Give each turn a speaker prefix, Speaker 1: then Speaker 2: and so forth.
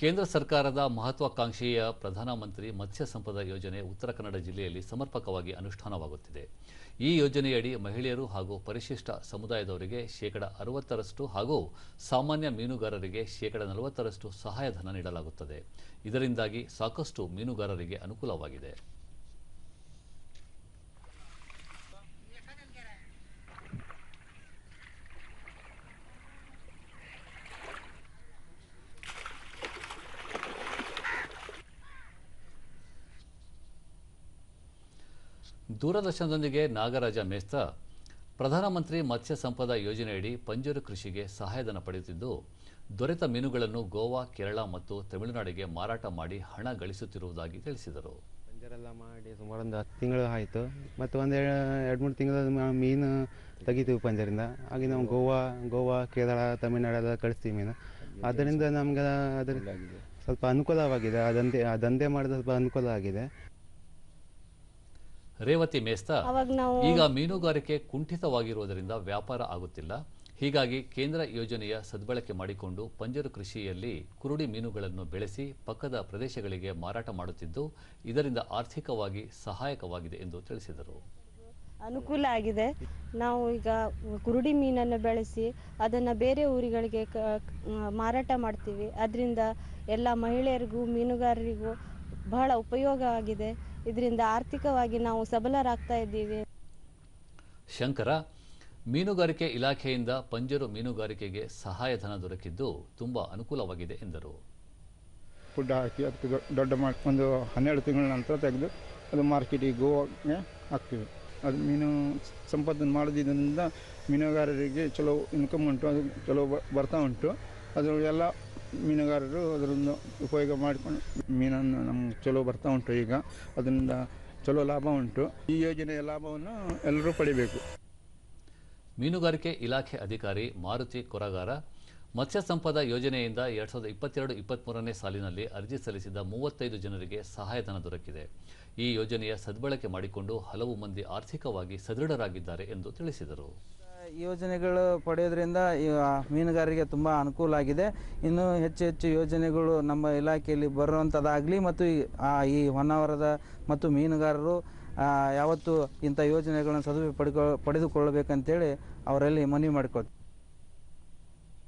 Speaker 1: ಕೇಂದ್ರ ಸರ್ಕಾರದ ಮಹತ್ವಾಕಾಂಕ್ಷೆಯ ಪ್ರಧಾನಮಂತ್ರಿ ಮತ್ಸ್ಯ ಸಂಪದ ಯೋಜನೆ ಉತ್ತರ ಕನ್ನಡ ಜಿಲ್ಲೆಯಲ್ಲಿ ಸಮರ್ಪಕವಾಗಿ ಅನುಷ್ಠಾನವಾಗುತ್ತಿದೆ. ಈ ಯೋಜನೆಯಡಿ ಮಹಿಳೆಯರು ಹಾಗೂ ಪರಿಶಿಷ್ಟ ಸಮುದಾಯದವರಿಗೆ ಶೇಕಡ ಅರವತ್ತರಷ್ಟು ಹಾಗೂ ಸಾಮಾನ್ಯ ಮೀನುಗಾರರಿಗೆ ಶೇಕಡ ನಲವತ್ತರಷ್ಟು ಸಹಾಯಧನ ನೀಡಲಾಗುತ್ತದೆ. ಇದರಿಂದಾಗಿ ಸಾಕಷ್ಟು ಮೀನುಗಾರರಿಗೆ ಅನುಕೂಲವಾಗಿದೆ. ದೂರದರ್ಶನದೊಂದಿಗೆ ನಾಗರಾಜ ಮೇಸ್ತಾ ಪ್ರಧಾನಮಂತ್ರಿ ಮತ್ಸ್ಯ ಸಂಪದ ಯೋಜನೆಯಡಿ ಪಂಜರು ಕೃಷಿಗೆ ಸಹಾಯಧನ ಪಡೆಯುತ್ತಿದ್ದು ದೊರೆತ ಮೀನುಗಳನ್ನು ಗೋವಾ ಕೇರಳ ಮತ್ತು ತಮಿಳುನಾಡಿಗೆ ಮಾರಾಟ ಮಾಡಿ ಹಣ ಗಳಿಸುತ್ತಿರುವುದಾಗಿ ತಿಳಿಸಿದರು.
Speaker 2: ಪಂಜರೆಲ್ಲ ಮಾಡಿ ಸುಮಾರು ಒಂದು ಹತ್ತು ತಿಂಗಳು ಆಯಿತು. ಮತ್ತು ಒಂದು ಎರಡು ಮೂರು ತಿಂಗಳ ಮೀನು ತೆಗಿತೀವಿ ಪಂಜರಿಂದ. ಹಾಗೆ ನಾವು ಗೋವಾ ಗೋವಾ ಕೇರಳ ತಮಿಳುನಾಡೆಲ್ಲ ಕಳಿಸ್ತೀವಿ ಮೀನು. ಅದರಿಂದ ನಮ್ಗೆ ಅದ್ರ ಸ್ವಲ್ಪ ಅನುಕೂಲವಾಗಿದೆ. ಆ ದಂಧೆ ಆ ದಂಧೆ ಮಾಡಿದ ಸ್ವಲ್ಪ ಅನುಕೂಲ ಆಗಿದೆ.
Speaker 1: ರೇವತಿ ಮೇಸ್ತಾ ಈಗ ಮೀನುಗಾರಿಕೆ ಕುಂಠಿತವಾಗಿರುವುದರಿಂದ ವ್ಯಾಪಾರ ಆಗುತ್ತಿಲ್ಲ. ಹೀಗಾಗಿ ಕೇಂದ್ರ ಯೋಜನೆಯ ಸದ್ಬಳಕೆ ಮಾಡಿಕೊಂಡು ಪಂಜರು ಕೃಷಿಯಲ್ಲಿ ಕುರುಡಿ ಮೀನುಗಳನ್ನು ಬೆಳೆಸಿ ಪಕ್ಕದ ಪ್ರದೇಶಗಳಿಗೆ ಮಾರಾಟ ಮಾಡುತ್ತಿದ್ದು ಇದರಿಂದ ಆರ್ಥಿಕವಾಗಿ ಸಹಾಯಕವಾಗಿದೆ ಎಂದು ತಿಳಿಸಿದರು.
Speaker 3: ಅನುಕೂಲ ಆಗಿದೆ. ನಾವು ಈಗ ಕುರುಡಿ ಮೀನನ್ನು ಬೆಳೆಸಿ ಅದನ್ನು ಬೇರೆ ಊರುಗಳಿಗೆ ಮಾರಾಟ ಮಾಡ್ತೀವಿ. ಅದರಿಂದ ಎಲ್ಲ ಮಹಿಳೆಯರಿಗೂ ಮೀನುಗಾರರಿಗೂ ಬಹಳ ಉಪಯೋಗ ಆಗಿದೆ. ಇದರಿಂದ ಆರ್ಥಿಕವಾಗಿ ನಾವು ಸಬಲರಾಗ್ತಾ ಇದ್ದೀವಿ.
Speaker 1: ಶಂಕರ ಮೀನುಗಾರಿಕೆ ಇಲಾಖೆಯಿಂದ ಪಂಜರು ಮೀನುಗಾರಿಕೆಗೆ ಸಹಾಯಧನ ದೊರಕಿದ್ದು ತುಂಬಾ ಅನುಕೂಲವಾಗಿದೆ ಎಂದರು.
Speaker 4: ಫುಡ್ ಹಾಕಿ ಅದಕ್ಕೆ ದೊಡ್ಡ ಒಂದು ಹನ್ನೆರಡು ತಿಂಗಳ ನಂತರ ತೆಗೆದು ಅದು ಮಾರ್ಕೆಟಿಗೆ ಗೋವಾಗೆ ಹಾಕ್ತೀವಿ. ಅದು ಮೀನು ಸಂಪಾದನೆ ಮಾಡೋದ್ರಿಂದ ಮೀನುಗಾರರಿಗೆ ಚಲೋ ಇನ್ಕಮ್ ಉಂಟು ಅದು ಚಲೋ ಬ- ಬರ್ತಾ ಉಂಟು. ಅದು ಎಲ್ಲ ಮೀನುಗಾರರು ಅದರಿಂದ ಉಪಯೋಗ ಮಾಡಿಕೊಂಡು ಮೀನನ್ನು ನಮ್ಗೆ ಚಲೋ ಬರ್ತಾ ಉಂಟು ಈಗ. ಅದರಿಂದ ಚಲೋ ಲಾಭ ಉಂಟು. ಈ ಯೋಜನೆಯ ಲಾಭವನ್ನು ಎಲ್ಲರೂ ಪಡಿಬೇಕು.
Speaker 1: ಮೀನುಗಾರಿಕೆ ಇಲಾಖೆ ಅಧಿಕಾರಿ ಮಾರುತಿ ಕೊರಗಾರ ಮತ್ಸ್ಯ ಸಂಪದ ಯೋಜನೆಯಿಂದ ಎರಡ್ ಸಾವಿರದ ಇಪ್ಪತ್ತೆರಡು ಇಪ್ಪತ್ತ್ಮೂರನೇ ಸಾಲಿನಲ್ಲಿ ಅರ್ಜಿ ಸಲ್ಲಿಸಿದ ಮೂವತ್ತೈದು ಜನರಿಗೆ ಸಹಾಯಧನ ದೊರಕಿದೆ. ಈ ಯೋಜನೆಯ ಸದ್ಬಳಕೆ ಮಾಡಿಕೊಂಡು ಹಲವು ಮಂದಿ ಆರ್ಥಿಕವಾಗಿ ಸದೃಢರಾಗಿದ್ದಾರೆ ಎಂದು ತಿಳಿಸಿದರು.
Speaker 5: ಯೋಜನೆಗಳು ಪಡೆಯೋದ್ರಿಂದ ಮೀನುಗಾರರಿಗೆ ತುಂಬ ಅನುಕೂಲ ಆಗಿದೆ. ಇನ್ನೂ ಹೆಚ್ಚು ಹೆಚ್ಚು ಯೋಜನೆಗಳು ನಮ್ಮ ಇಲಾಖೆಯಲ್ಲಿ ಬರುವಂಥದ್ದಾಗಲಿ ಮತ್ತು ಈ ಹೊನ್ನಾವರದ ಮತ್ತು ಮೀನುಗಾರರು ಯಾವತ್ತು ಇಂಥ ಯೋಜನೆಗಳನ್ನು ಸದುಪಯೋಗ ಪಡೆದುಕೊಳ್ಳಬೇಕಂತೇಳಿ ಅವರಲ್ಲಿ ಮನವಿ ಮಾಡಿಕೊಳ್ತೀವಿ